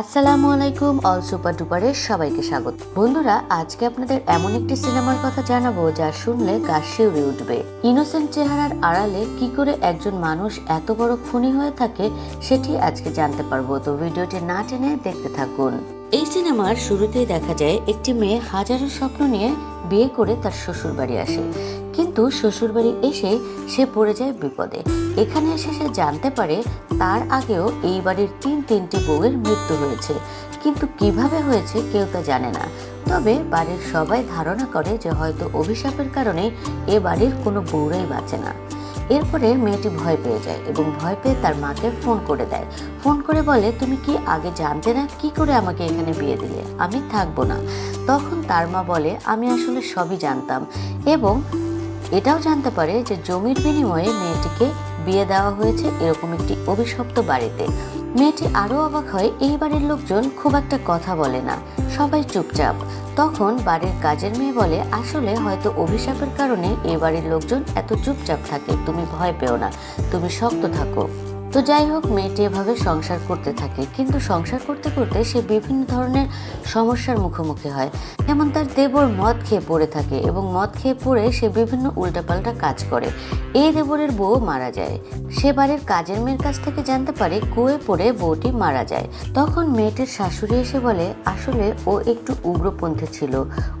আসসালামু আলাইকুম, all super ডুপারের সবাইকে স্বাগত। বন্ধুরা, আজকে আপনাদের এমন একটি সিনেমার কথা জানাব যা শুনলে গা শিউরে উঠবে। ইনোসেন্ট চেহারার আড়ালে কি করে একজন মানুষ এত বড় খুনি হয়ে থাকে সেটি আজকে জানতে পারব। তো ভিডিওটি না টেনে দেখতে থাকুন। এই সিনেমার শুরুতেই দেখা যায়, একটি মেয়ে হাজারো স্বপ্ন নিয়ে বিয়ে করে তার শ্বশুর বাড়ি আসে। কিন্তু শ্বশুরবাড়ি এসে সে পড়ে যায় বিপদে। এখানে এসে সে জানতে পারে তার আগেও এই বাড়ির তিন তিনটি বউয়ের মৃত্যু হয়েছে। কিন্তু কীভাবে হয়েছে কেউ তা জানে না। তবে বাড়ির সবাই ধারণা করে যে হয়তো অভিশাপের কারণে এ বাড়ির কোনো বউরাই বাঁচে না। এরপরে মেয়েটি ভয় পেয়ে যায় এবং ভয় পেয়ে তার মাকে ফোন করে দেয়। ফোন করে বলে, তুমি কি আগে জানতে না কি করে আমাকে এখানে বিয়ে দিলে? আমি থাকব না। তখন তার মা বলে, আমি আসলে সবই জানতাম। এবং এটাও জানতে পারে যে জমির বিনিময়ে মেয়েটিকে বিয়ে দেওয়া হয়েছে এরকম একটি অভিশপ্ত বাড়িতে। মেয়েটি আরও অবাক হয়, এই বাড়ির লোকজন খুব একটা কথা বলে না, সবাই চুপচাপ। তখন বাড়ির কাজের মেয়ে বলে, আসলে হয়তো অভিশাপের কারণে এই বাড়ির লোকজন এত চুপচাপ থাকে, তুমি ভয় পেও না, তুমি শক্ত থাকো। তো যাই হোক, মেয়েটি এভাবে সংসার করতে থাকে। কিন্তু সংসার করতে করতে সে বিভিন্ন ধরনের সমস্যার মুখোমুখি হয়। যেমন তার দেবর মদ খেয়ে পড়ে থাকে এবং মদ খেয়ে পড়ে সে বিভিন্ন উল্টাপাল্টা কাজ করে। এই দেবরের বউ মারা যায়। সে বাড়ির কাজের মেয়ের কাছ থেকে জানতে পারে, কুয়ে পড়ে বউটি মারা যায়। তখন মেয়েটির শাশুড়ি এসে বলে, আসলে ও একটু উগ্রপন্থী ছিল।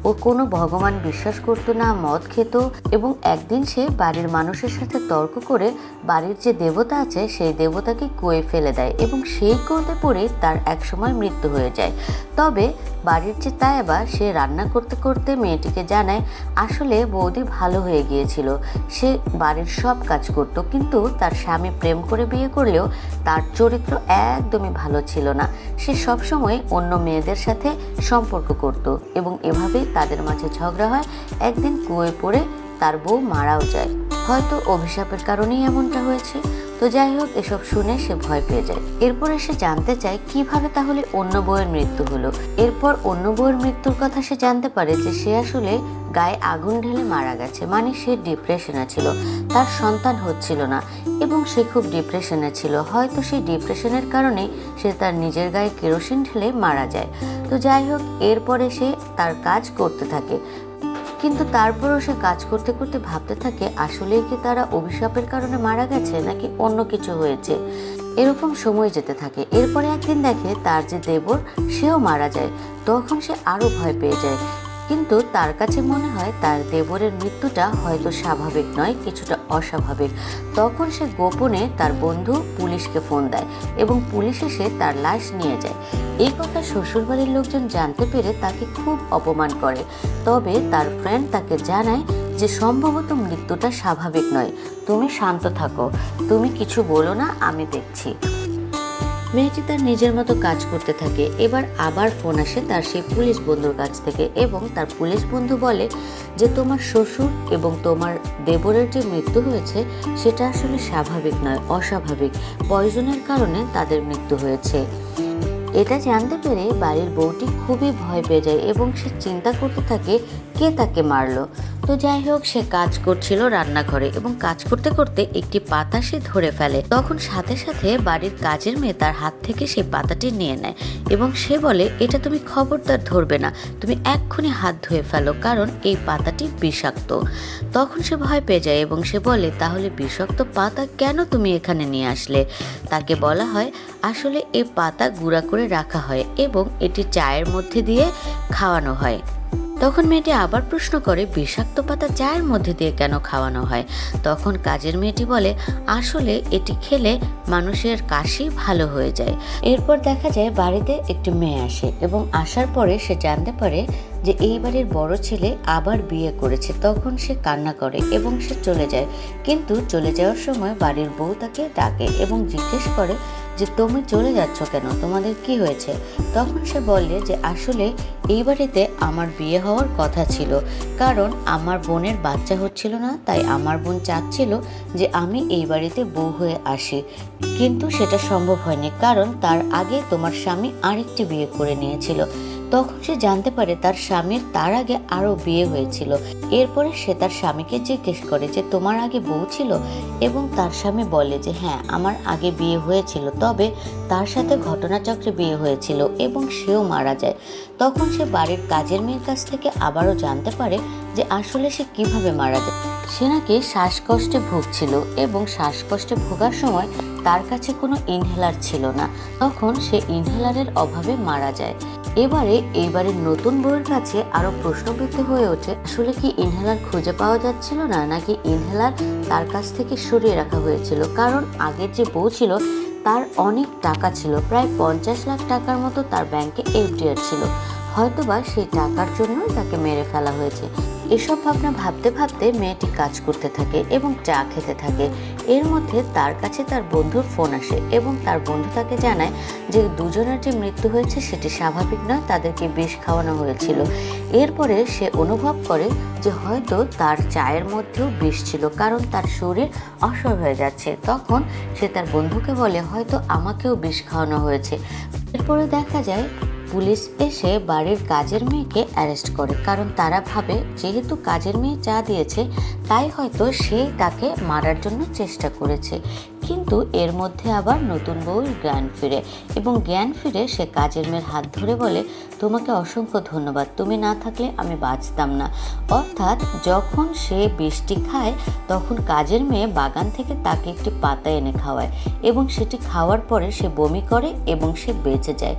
ও কোনো ভগবান বিশ্বাস করতো না, মদ খেত এবং একদিন সে বাড়ির মানুষের সাথে তর্ক করে বাড়ির যে দেবতা আছে, সেই দেবতাকে কুয়ে ফেলে দেয় এবং সেই কুয়োতে পড়ে তার একসময় মৃত্যু হয়ে যায়। তবে বাড়ির যে তায়াবা, সে রান্না করতে করতে মেয়েটিকে জানায়, আসলে বৌদি ভালো হয়ে গিয়েছিল। সে বাড়ির সব কাজ করত, কিন্তু তার স্বামী প্রেম করে বিয়ে করলেও তার চরিত্র একদমই ভালো ছিল না। সে সবসময় অন্য মেয়েদের সাথে সম্পর্ক করত এবং এভাবেই তাদের মাঝে ঝগড়া হয়। একদিন কুয়ে পড়ে তার বউ মারাও যায়। হয়তো অভিশাপের কারণেই এমনটা হয়েছে। তো যাই হোক, এসব শুনে সে ভয় পেয়ে যায়। এরপরে সে জানতে চায়, কীভাবে তাহলে অন্য বউয়ের মৃত্যু হলো? এরপর অন্য বউয়ের মৃত্যুর কথা সে জানতে পারে যে সে আসলে গায়ে আগুন ঢেলে মারা গেছে মানে সে ডিপ্রেশনে ছিল। তার সন্তান হচ্ছিল না, এবং সে খুব ডিপ্রেশনে ছিল। হয়তো সেই ডিপ্রেশনের কারণে সে তার নিজের গায়ে কেরোসিন ঢেলে মারা যায়। তো যাই হোক, এরপরে সে তার কাজ করতে থাকে। কিন্তু তারপরও সে কাজ করতে করতে ভাবতে থাকে, আসলেই কি তারা অভিশাপের কারণে মারা গেছে নাকি অন্য কিছু হয়েছে? এরকম সময় যেতে থাকে। এরপরে একদিন দেখে তার যে দেবর, সেও মারা যায়। তখন সে আরও ভয় পেয়ে যায়। কিন্তু তার কাছে মনে হয় তার দেবরের মৃত্যুটা হয়তো স্বাভাবিক নয়, কিছুটা অস্বাভাবিক। তখন সে গোপনে তার বন্ধু পুলিশকে ফোন দেয় এবং পুলিশ এসে তার লাশ নিয়ে যায়। এই কথা শ্বশুরবাড়ির লোকজন জানতে পেরে তাকে খুব অপমান করে। তবে তার ফ্রেন্ড তাকে জানায় যে সম্ভবত মৃত্যুটা স্বাভাবিক নয়। তুমি শান্ত থাকো। তুমি কিছু বলো না, আমি দেখছি। মেয়েটি তার নিজের মতো কাজ করতে থাকে। এবার আবার ফোন আসে তার সেই পুলিশ বন্ধুর কাছ থেকে এবং তার পুলিশ বন্ধু বলে যে, তোমার শ্বশুর এবং তোমার দেবরের যে মৃত্যু হয়েছে, সেটা আসলে স্বাভাবিক নয়, অস্বাভাবিক। পয়জনের কারণে তাদের মৃত্যু হয়েছে। এটা জানতে পেরে বাড়ির বউটি খুবই ভয় পেয়ে যায় এবং সে চিন্তা করতে থাকে কে তাকে মারলো? তো যাই হোক, সে কাজ করছিল রান্নাঘরে এবং কাজ করতে করতে একটি পাতা সে ধরে ফেলে। তখন সাথে সাথে বাড়ির কাজের মেয়ে তার হাত থেকে সেই পাতাটি নিয়ে নেয় এবং সে বলে, এটা তুমি খবরদার ধরবে না। তুমি এক্ষুনি হাত ধুয়ে ফেলো, কারণ এই পাতাটি বিষাক্ত। তখন সে ভয় পেয়ে যায় এবং সে বলে, তাহলে বিষাক্ত পাতা কেন তুমি এখানে নিয়ে আসলে? তাকে বলা হয়, আসলে এই পাতা গুঁড়া করে রাখা হয় এবং এটি চায়ের মধ্যে দিয়ে খাওয়ানো হয়। তখন মেয়েটি আবার প্রশ্ন করে, বিষাক্ত পাতা চায়ের মধ্যে দিয়ে কেন খাওয়ানো হয়? তখন কাজের মেয়েটি বলে, আসলে এটি খেলে মানুষের কাশি ভালো হয়ে যায়। এরপর দেখা যায় বাড়িতে একটি মেয়ে আসে এবং আসার পরে সে জানতে পারে যে এই বাড়ির বড় ছেলে আবার বিয়ে করেছে। তখন সে কান্না করে এবং সে চলে যায়। কিন্তু চলে যাওয়ার সময় বাড়ির বউ তাকে ডাকে এবং জিজ্ঞেস করে যে তুমি চলে যাচ্ছ কেন? তোমাদের কি হয়েছে? তখন সে বললে যে আসলে এই বাড়িতে আমার বিয়ে হওয়ার কথা ছিল। কারণ আমার বোনের বাচ্চা হচ্ছিল না, তাই আমার বোন চাচ্ছিল যে আমি এই বাড়িতে বউ হয়ে আসি। কিন্তু সেটা সম্ভব হয়নি, কারণ তার আগে তোমার স্বামী আরেকটি বিয়ে করে নিয়েছিল। তখন সে জানতে পারে তার স্বামীর তার আগে আরও বিয়ে হয়েছিল। এরপরে সে তার স্বামীকে জিজ্ঞেস করে যে, তোমার আগে বউ ছিল? এবং তার স্বামী বলে যে হ্যাঁ আমার আগে বিয়ে হয়েছিল, তবে তার সাথে ঘটনাচক্রে বিয়ে হয়েছিল এবং সেও মারা যায়। তখন সে বাড়ির কাজের মেয়ের কাছ থেকে আবারও জানতে পারে যে, আসলে সে কীভাবে মারা যায়। সে নাকি শ্বাসকষ্টে ভুগছিল এবং শ্বাসকষ্টে ভোগার সময় তার কাছে কোনো ইনহেলার ছিল না। তখন সে ইনহেলারের অভাবে মারা যায়। এবারে এইবারের নতুন বউয়ের কাছে আরও প্রশ্নবিদ্ধ হয়ে ওঠে, আসলে কি ইনহেলার খুঁজে পাওয়া যাচ্ছিল না, নাকি ইনহেলার তার কাছ থেকে সরিয়ে রাখা হয়েছিল? কারণ আগের যে বউ ছিল, তার অনেক টাকা ছিল, প্রায় পঞ্চাশ লাখ টাকার মতো তার ব্যাংকে এফডিআর ছিল। হয়তোবা সেই টাকার জন্য তাকে মেরে ফেলা হয়েছে। এসব ভাবনা ভাবতে ভাবতে মেয়েটি কাজ করতে থাকে এবং চা খেতে থাকে। এর মধ্যে তার কাছে তার বন্ধুর ফোন আসে এবং তার বন্ধু তাকে জানায় যে দুজনের যে মৃত্যু হয়েছে সেটি স্বাভাবিক নয়, তাদেরকে বিষ খাওয়ানো হয়েছিল। এরপরে সে অনুভব করে যে হয়তো তার চায়ের মধ্যেও বিষ ছিল কারণ তার শরীর অসহায় হয়ে যাচ্ছে। তখন সে তার বন্ধুকে বলে, হয়তো আমাকেও বিষ খাওয়ানো হয়েছে। এরপরে দেখা যায় পুলিশ এসে বাড়ির কাজের মেয়েকে অ্যারেস্ট করে। কারণ তারা ভাবে, যেহেতু কাজের মেয়ে চা দিয়েছে, তাই হয়তো সে তাকে মারার জন্য চেষ্টা করেছে। কিন্তু এর মধ্যে আবার নতুন বউর জ্ঞান ফিরে এবং জ্ঞান ফিরে সে কাজের মেয়ের হাত ধরে বলে, তোমাকে অসংখ্য ধন্যবাদ। তুমি না থাকলে আমি বাঁচতাম না। অর্থাৎ যখন সে বৃষ্টি খায়, তখন কাজের মেয়ে বাগান থেকে তাকে একটি পাতা এনে খাওয়ায় এবং সেটি খাওয়ার পরে সে বমি করে এবং সে বেঁচে যায়।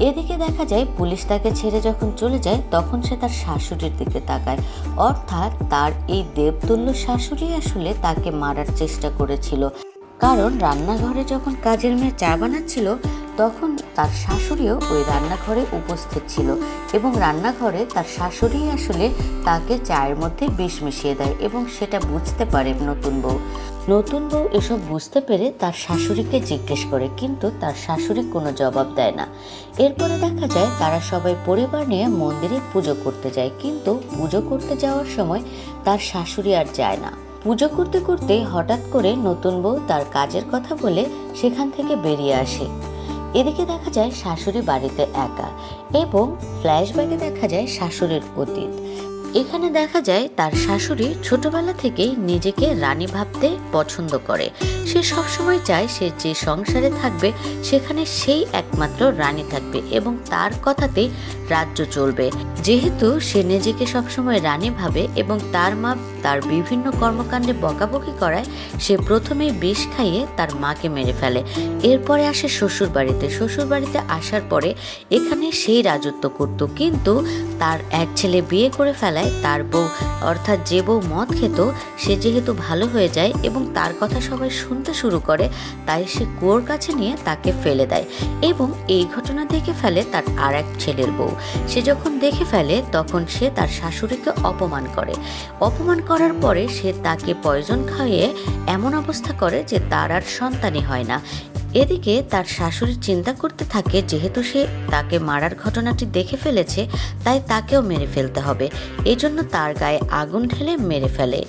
এদিকে দেখা যায় পুলিশ তাকে ছেড়ে যখন চলে যায়, তখন সে তার শাশুড়ির দিকে তাকায়। অর্থাৎ তার এই দেবতুল্য শাশুড়ি আসলে তাকে মারার চেষ্টা করেছিল। কারণ রান্নাঘরে যখন কাজের মেয়ে চা বানাচ্ছিল তখন তার শাশুড়িও ওই রান্নাঘরে উপস্থিত ছিল এবং রান্নাঘরে তার শাশুড়ি আসলে তাকে চায়ের মধ্যে বিষ মিশিয়ে দেয় এবং সেটা বুঝতে পারে নতুন বউ। নতুন বউ এসব বুঝতে পেরে তার শাশুড়িকে জিজ্ঞেস করে, কিন্তু তার শাশুড়ি কোনো জবাব দেয় না। এরপরে দেখা যায় তারা সবাই পরিবার নিয়ে মন্দিরে পুজো করতে যায়, কিন্তু পুজো করতে যাওয়ার সময় তার শাশুড়ি আর যায় না। পুজো করতে করতে হঠাৎ করে নতুন বউ তার কাজের কথা বলে সেখান থেকে বেরিয়ে আসে। এদিকে দেখা যায় শাশুড়ি বাড়িতে একা এবং ফ্ল্যাশব্যাকে দেখা যায় শাশুড়ির অতীত। এখানে দেখা যায় তার শাশুড়ি ছোটবেলা থেকেই নিজেকে রানী ভাবতে পছন্দ করে। সে সবসময় চায় সে যে সংসারে থাকবে, সেখানে সেই একমাত্র রানী থাকবে এবং তার কথাতেই রাজ্য চলবে। যেহেতু সে নিজেকে সবসময় রানী ভাবে এবং তার মা তার বিভিন্ন কর্মকাণ্ডে বকাবকি করায়, সে প্রথমেই বিষ খাইয়ে তার মাকে মেরে ফেলে। এরপরে আসে শ্বশুর বাড়িতে শ্বশুর বাড়িতে আসার পরে এখানে সেই রাজত্ব করত। কিন্তু তার এক ছেলে বিয়ে করে ফেলায় তার বউ অর্থাৎ যে বউ মদ খেত, সে যেহেতু ভালো হয়ে যায় এবং তার কথা সবাই শুনতে শুরু করে, তাই সে কুয়োর কাছে নিয়ে তাকে ফেলে দেয় এবং এই ঘটনা দেখে ফেলে তার আর এক ছেলের বউ। সে যখন দেখে ফেলে, তখন সে তার শাশুড়িকে অপমান করে। অপমান করার পরে সে তাকে পয়জন খাইয়ে এমন অবস্থা করে যে তার আর সন্তানই হয় না। এদিকে তার শাশুড়ি চিন্তা করতে থাকে যেহেতু সে তাকে মারার ঘটনাটি দেখে ফেলেছে, তাই তাকেও মেরে ফেলতে হবে। এজন্য তার গায়ে আগুন ঢেলে মেরে ফেলে।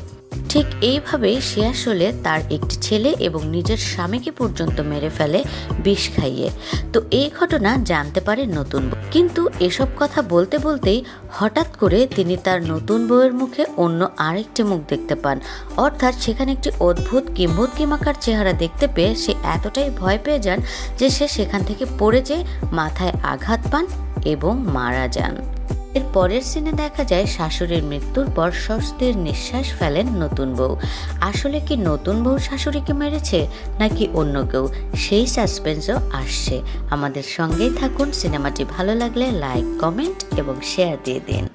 ঠিক এইভাবেই সে আসলে তার একটি ছেলে এবং নিজের স্বামীকে পর্যন্ত মেরে ফেলে বিষ খাইয়ে। তো এই ঘটনা জানতে পারে নতুন বউ। কিন্তু এসব কথা বলতে বলতেই হঠাৎ করে তিনি তার নতুন বউয়ের মুখে অন্য আরেকটি মুখ দেখতে পান। অর্থাৎ সেখানে একটি অদ্ভুত কিম্ভূত কিমাকার চেহারা দেখতে পেয়ে সে এতটাই ভয় পেয়ে যান যে সে সেখান থেকে পড়ে যেয়ে মাথায় আঘাত পান এবং মারা যান। এর পরের সিনে দেখা যায় শাশুড়ির মৃত্যুর পর স্বস্তির নিঃশ্বাস ফেলেন নতুন বউ। আসলে কি নতুন বউ শাশুড়িকে মেরেছে, নাকি অন্য কেউ? সেই সাসপেন্সও আসছে। আমাদের সঙ্গেই থাকুন, সিনেমাটি ভালো লাগলে লাইক কমেন্ট এবং শেয়ার দিয়ে দিন।